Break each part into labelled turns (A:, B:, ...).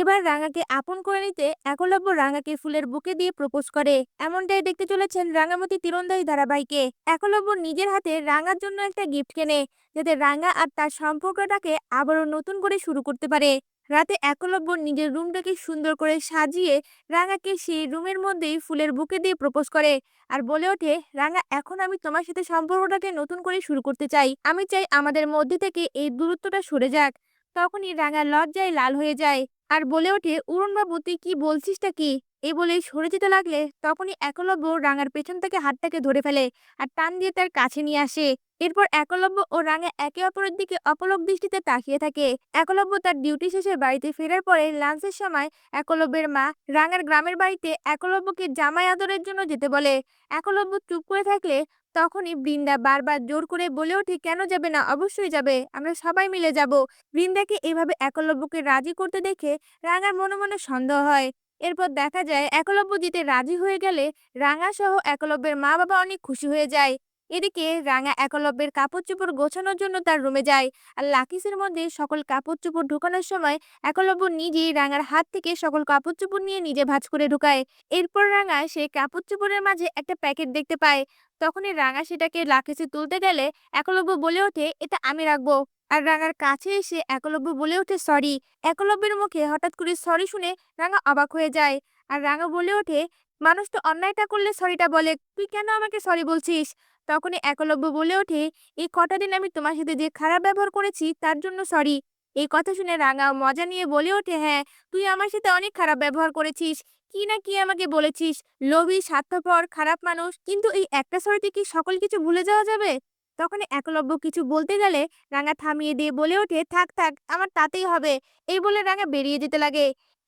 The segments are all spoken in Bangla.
A: এবার রাঙাকে আপন করে নিতে একলব্য রাঙাকে ফুলের বুকে দিয়ে প্রপোজ করে। এমনটাই দেখতে চলেছেন রাঙামতি তীরন্দাজ ধারাবাহিকে। একলব্য নিজের হাতে রাঙার জন্য একটা গিফট কেনে, যাতে রাঙা আর তার সম্পর্কটাকে আবারও নতুন করে শুরু করতে পারে। রাতে একলব্য নিজের রুমটাকে সুন্দর করে সাজিয়ে রাঙাকে সেই রুমের মধ্যেই ফুলের বুকে দিয়ে প্রপোজ করে। আর বলে ওঠে, রাঙা, এখন আমি তোমার সাথে সম্পর্কটাকে নতুন করে শুরু করতে চাই। আমি চাই আমাদের মধ্যে থেকে এই দূরত্বটা সরে যাক। তখনই রাঙা লজ্জায় লাল হয়ে যায়। আর বলে ওঠে উড়নবাবু তুই কি বলছিসটা কি? এই বলে সরে যেতে লাগলে তখনই একলব্য রাঙার পেছন থেকে হাতটাকে ধরে ফেলে আর টান দিয়ে তার কাছে নিয়ে আসে। এরপর একলব্য ও রাঙা একে অপরের দিকে অপলক দৃষ্টিতে তাকিয়ে থাকে। একলব্য তার ডিউটি শেষে বাড়িতে ফেরার পরে লাঞ্চের সময় একলব্যের মা রাঙার গ্রামের বাড়িতে একলব্যকে জামাই আদরের জন্য যেতে বলে। একলব্য চুপ করে থাকলে তখনই বৃন্দা বারবার জোর করে বলে ওঠে, কেন যাবে না? অবশ্যই যাবে। আমরা সবাই মিলে যাব। বৃন্দাকে এভাবে একলব্যকে রাজি করতে দেখে রাঙার মনে মনে সন্দেহ হয়। এরপর দেখা যায় একলব্য দিতে রাজি হয়ে গেলে রাঙা সহ একলব্যের মা বাবা অনেক খুশি হয়ে যায়। এদিকে রাঙা একলব্যের কাপড় চোপড় গোছানোর জন্য তার রুমে যায় আর লাকিসের মধ্যে সকল কাপড় চোপড় ঢুকানোর সময় একলব্য নিজেই রাঙার হাত থেকে সকল কাপড় চোপড় নিয়ে নিজে ভাঁজ করে ঢুকায়। এরপর রাঙা সে কাপড় চোপড়ের মাঝে একটা প্যাকেট দেখতে পায়। তখনই রাঙা সেটাকে লাকিসে তুলতে গেলে একলব্য বলে ওঠে, এটা আমি রাখব। আর রাঙার কাছে এসে একলব্য বলে ওঠে সরি একলব্যের মুখে হঠাৎ করে সরি শুনে রাঙা অবাক হয়ে যায়। আর রাঙা বলে ওঠে, মানুষ তো অন্যায়টা করলে সরিটা বলে, তুই কেন আমাকে সরি বলছিস? তখনই একলব্য বলে ওঠে, এই কটা দিন আমি তোমার সাথে যে খারাপ ব্যবহার করেছি, তার জন্য সরি এই কথা শুনে রাঙা মজা নিয়ে বলে ওঠে হ্যাঁ তুই আমার সাথে অনেক খারাপ ব্যবহার করেছিস। কি না কি আমাকে বলেছিস? লোভী, স্বার্থপর, খারাপ মানুষ। কিন্তু এই একটা সরিতে কি সকল কিছু ভুলে যাওয়া যাবে? তখন একলব্য কিছু বলতে গেলে রাঙা থামিয়ে দিয়ে বলে ওঠে, থাক থাক, আমার তাতেই হবে। এই বলে রাঙা বেরিয়ে যেতে লাগে।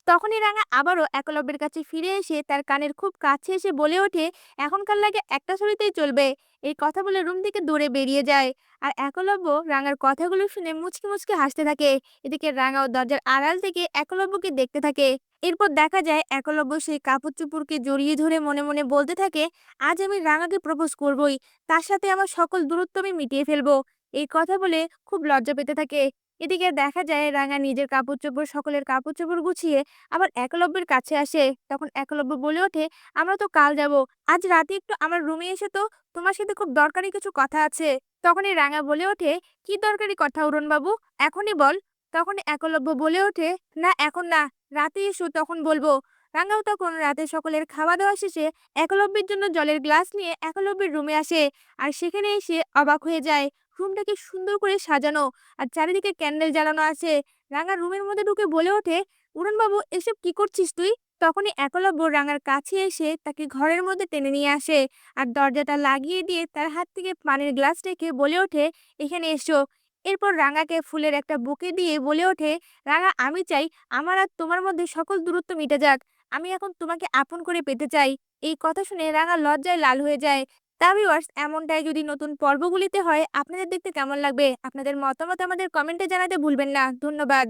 A: তখনই রাঙা আবারও একলব্যের কাছে ফিরে এসে তার কানের খুব কাছে এসে বলে ওঠে, এখনকার লাগে একটা ছড়িতেই চলবে। এই কথা বলে রুম থেকে দৌড়ে বেরিয়ে যায়। আর একলব্য রাঙার কথাগুলো শুনে মুচকি মুচকি হাসতে থাকে। এদিকে রাঙাও দরজার আড়াল থেকে একলব্যকে দেখতে থাকে। এরপর দেখা যায় একলব্য সেই কাপড় চুপুরকে জড়িয়ে ধরে মনে মনে বলতে থাকে, আজ আমি রাঙাকে প্রপোজ করবই। তার সাথে আমার সকল দূরত্ব আমি মিটিয়ে ফেলব। এই কথা বলে খুব লজ্জা পেতে থাকে। এদিকে দেখা যায় রাঙা নিজের কাপড় চোপড় সকলের কাপড় চোপড় গুছিয়ে আবার একলব্যের কাছে আসে। তখন একলব্য বলে ওঠে, আমরা তো কাল যাব, আজ রাতে একটু আমার রুমে এসে তো, তোমার সাথে খুব দরকারি কিছু কথা আছে। তখনই রাঙা বলে ওঠে, কি দরকারি কথা বাবু এখনই বল। তখন একলব্য বলে ওঠে, না, এখন না, রাতে এসো। তখন বলব রাঙাও তখন রাতে সকলের খাওয়া দাওয়া শেষে একলব্যের জন্য জলের গ্লাস নিয়ে একলব্যের রুমে আসে। আর সেখানে এসে অবাক হয়ে যায় রুমটাকে সুন্দর করে সাজানো আর চারিদিকে ক্যান্ডেল জ্বালানো আছে। রাঙা রুমের মধ্যে ঢুকে বলে ওঠে, উড়নবাবু, এসব কি করছিস তুই? তখনই একলব্য রাঙার কাছে এসে তাকে ঘরের মধ্যে টেনে নিয়ে আসে আর দরজাটা লাগিয়ে দিয়ে তার হাত থেকে পানির গ্লাস রেখে বলে ওঠে, এখানে এসো। এরপর রাঙাকে ফুলের একটা বুকে দিয়ে বলে ওঠে, রাঙা, আমি চাই আমার আর তোমার মধ্যে সকল দূরত্ব মিটে যাক। আমি এখন তোমাকে আপন করে পেতে চাই। এই কথা শুনে রাঙা লজ্জায় লাল হয়ে যায়। তা ভিওয়ার্স এমনটাই যদি নতুন পর্বগুলিতে হয়, আপনাদের দেখতে কেমন লাগবে? আপনাদের মতামত আমাদের কমেন্টে জানাতে ভুলবেন না। ধন্যবাদ।